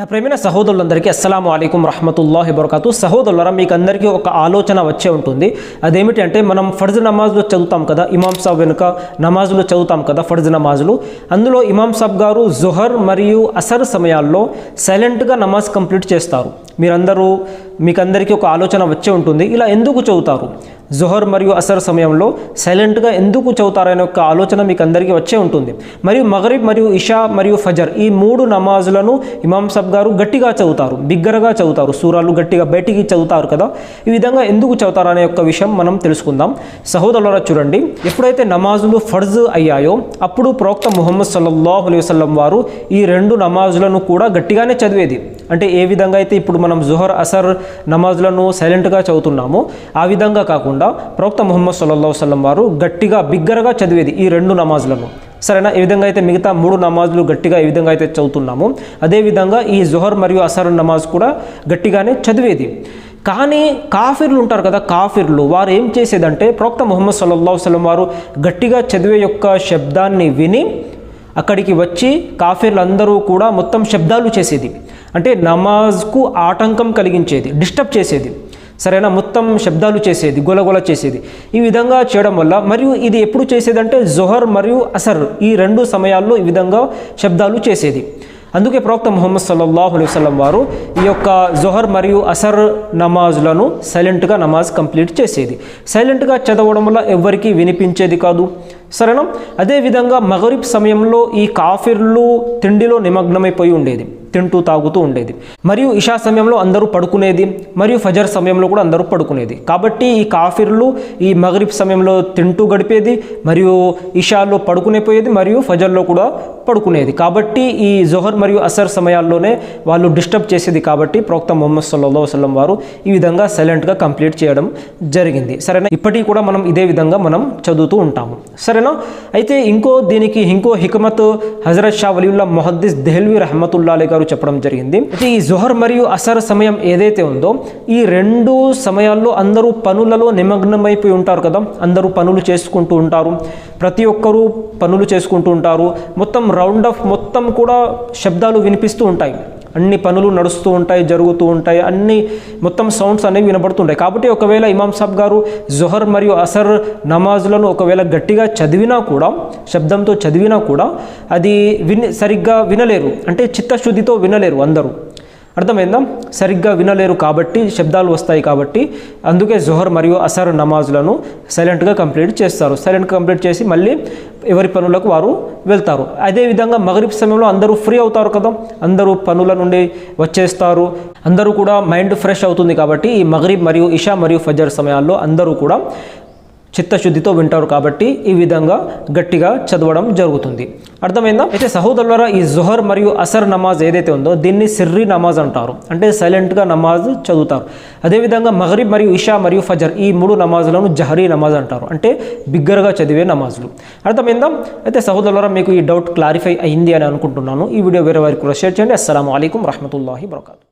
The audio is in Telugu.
నా ప్రేమైన సహోదరులందరికీ అస్సలం అయికం రహమతుల్లాహి బరకాతు. సహోదరులరా మీకు అందరికీ ఒక ఆలోచన వచ్చే ఉంటుంది. అదేమిటి అంటే మనం ఫర్జ్ నమాజ్లో చదువుతాం కదా ఇమాం సాబ్ వెనుక నమాజ్లో చదువుతాం కదా ఫర్జ్ నమాజులు. అందులో ఇమాం సాబ్ గారు జుహర్ మరియు అసర్ సమయాల్లో సైలెంట్గా నమాజ్ కంప్లీట్ చేస్తారు. మీరందరూ మీకు అందరికీ ఒక ఆలోచన వచ్చే ఉంటుంది. ఇలా ఎందుకు చదువుతారు? జొహర్ మరియు అసర్ సమయంలో సైలెంట్గా ఎందుకు చదువుతారనే ఒక ఆలోచన మీకు అందరికీ వచ్చే ఉంటుంది. మరియు మగరిబ్ మరియు ఇషా మరియు ఫజర్ ఈ మూడు నమాజులను ఇమాం సబ్ గారు గట్టిగా చదువుతారు బిగ్గరగా చదువుతారు. సూరాలు గట్టిగా బయటికి చదువుతారు కదా. ఈ విధంగా ఎందుకు చదువుతారు అనే యొక్క విషయం మనం తెలుసుకుందాం. సహోదరులరా చూడండి. ఎప్పుడైతే నమాజులు ఫర్జ్ అయ్యాయో అప్పుడు ప్రవక్త ముహమ్మద్ సల్లల్లాహు అలైవసం వారు ఈ రెండు నమాజులను కూడా గట్టిగానే చదివేది. అంటే ఏ విధంగా అయితే ఇప్పుడు మనం జుహర్ అసర్ నమాజ్లను సైలెంట్గా చదువుతున్నామో ఆ విధంగా కాకుండా ప్రవక్త ముహమ్మద్ సల్లల్లా వసలం వారు గట్టిగా బిగ్గరగా చదివేది ఈ రెండు నమాజ్లను. సరేనా? ఈ విధంగా అయితే మిగతా మూడు నమాజులు గట్టిగా ఈ విధంగా అయితే చదువుతున్నామో. అదేవిధంగా ఈ జుహర్ మరియు అసర్ నమాజ్ కూడా గట్టిగానే చదివేది. కానీ కాఫిర్లు ఉంటారు కదా కాఫిర్లు. వారు ఏం చేసేదంటే ప్రవక్త ముహమ్మద్ సల్లల్లా వసలం వారు గట్టిగా చదివే యొక్క శబ్దాన్ని విని అక్కడికి వచ్చి కాఫీర్లందరూ కూడా మొత్తం శబ్దాలు చేసేది. అంటే నమాజ్కు ఆటంకం కలిగించేది డిస్టర్బ్ చేసేది. సరేనా? మొత్తం శబ్దాలు చేసేది గొలగొల చేసేది. ఈ విధంగా చేయడం వల్ల మరియు ఇది ఎప్పుడు చేసేదంటే జొహర్ మరియు అసర్ ఈ రెండు సమయాల్లో ఈ విధంగా శబ్దాలు చేసేది. అందుకే ప్రవక్త ముహమ్మద్ సల్లల్లాహు అలైహి వసల్లం వారు ఈ యొక్క జొహర్ మరియు అసర్ నమాజ్లను సైలెంట్గా నమాజ్ కంప్లీట్ చేసేది. సైలెంట్గా చదవడం వల్ల ఎవ్వరికీ వినిపించేది కాదు. సరేనా? అదేవిధంగా మగరిబ్ సమయంలో ఈ కాఫిర్లు తిండిలో నిమగ్నమైపోయి ఉండేది. తింటూ తాగుతూ ఉండేది. మరియు ఇషా సమయంలో అందరూ పడుకునేది మరియు ఫజర్ సమయంలో కూడా అందరూ పడుకునేది. కాబట్టి ఈ కాఫిర్లు ఈ మగరిబ్ సమయంలో తింటూ గడిపేది మరియు ఇషాలో పడుకునే పోయేది మరియు ఫజర్లో కూడా పడుకునేది. కాబట్టి ఈ జొహర్ మరియు అసర్ సమయాల్లోనే వాళ్ళు డిస్టర్బ్ చేసేది కాబట్టి ప్రవక్త మొహమ్మద్ సల్లా వసలం వారు ఈ విధంగా సైలెంట్గా కంప్లీట్ చేయడం జరిగింది. సరేనా? ఇప్పటికీ కూడా మనం ఇదే విధంగా మనం చదువుతూ ఉంటాము. సరేనా? అయితే ఇంకో దీనికి ఇంకో హికమత్ హజరత్ షా వలీవుల్లా మొహద్దీస్ దెహల్వి రహమతుల్లా అలీ గారు చెప్పడం జరిగింది. అయితే ఈ జొహర్ మరియు అసర్ సమయం ఏదైతే ఉందో ఈ రెండు సమయాల్లో అందరూ పనులలో నిమగ్నమైపోయి ఉంటారు కదా. అందరూ పనులు చేసుకుంటూ ఉంటారు. ప్రతి ఒక్కరూ పనులు చేసుకుంటూ ఉంటారు. మొత్తం రౌండ్ ఆఫ్ మొత్తం కూడా శబ్దాలు వినిపిస్తూ ఉంటాయి. అన్ని పనులు నడుస్తూ ఉంటాయి జరుగుతూ ఉంటాయి అన్ని మొత్తం సౌండ్స్ అనేవి వినబడుతుంటాయి. కాబట్టి ఒకవేళ ఇమాం సాబ్ గారు జొహర్ మరియు అసర్ నమాజులను ఒకవేళ గట్టిగా చదివినా కూడా శబ్దంతో చదివినా కూడా అది విని సరిగ్గా వినలేరు. అంటే చిత్తశుద్ధితో వినలేరు అందరూ. అర్థమైందా? సరిగ్గా వినలేరు కాబట్టి శబ్దాలు వస్తాయి కాబట్టి అందుకే జోహర్ మరియు అసర్ నమాజులను సైలెంట్గా కంప్లీట్ చేస్తారు. సైలెంట్గా కంప్లీట్ చేసి మళ్ళీ ఎవరి పనులకు వారు వెళ్తారు. అదేవిధంగా మగరిబ్ సమయంలో అందరూ ఫ్రీ అవుతారు కదా? అందరూ పనుల నుండి వచ్చేస్తారు. అందరూ కూడా మైండ్ ఫ్రెష్ అవుతుంది కాబట్టి ఈ మగరిబ్ మరియు ఇషా మరియు ఫజర్ సమయాల్లో అందరూ కూడా చిత్తశుద్ధితో వింటారు కాబట్టి ఈ విధంగా గట్టిగా చదవడం జరుగుతుంది. అర్థమైందా? అయితే సహోదరులరా ఈ జుహర్ మరియు అసర్ నమాజ్ ఏదైతే ఉందో దీన్ని సిర్రి నమాజ్ అంటారు. అంటే సైలెంట్గా నమాజ్ చదువుతారు. అదేవిధంగా మహరీబ్ మరియు ఇషా మరియు ఫజర్ ఈ మూడు నమాజులను జహరీ నమాజ్ అంటారు. అంటే బిగ్గరగా చదివే నమాజులు. అర్థమైందా? అయితే సహోదరులరా మీకు ఈ డౌట్ క్లారిఫై అయింది అని అనుకుంటున్నాను. ఈ వీడియో వేరే వారికి కూడా షేర్ చేయండి. అస్సలం అయికం రహమతుల్లాహి వరకాతు